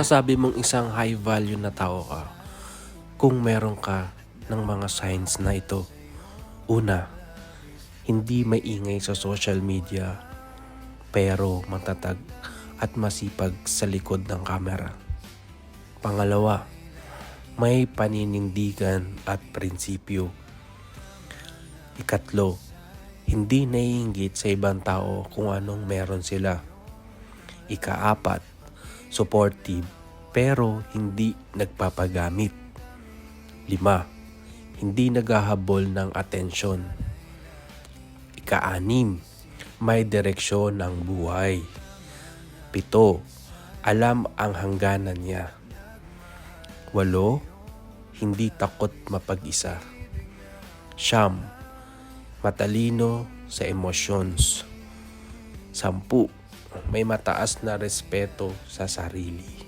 Masasabi mong isang high value na tao ka kung meron ka ng mga signs na ito. Una, hindi maingay sa social media pero matatag at masipag sa likod ng kamera. Pangalawa, may paninindigan at prinsipyo. Ikatlo, hindi naiingit sa ibang tao kung anong meron sila. Ikaapat, supportive pero hindi nagpapagamit. Lima, hindi naghahabol ng atensyon. Ikaanim, may direksyon ng buhay. Pito, alam ang hangganan niya. Walo, hindi takot mapag-isa. Siyam, matalino sa emotions. Sampu, may mataas na respeto sa sarili.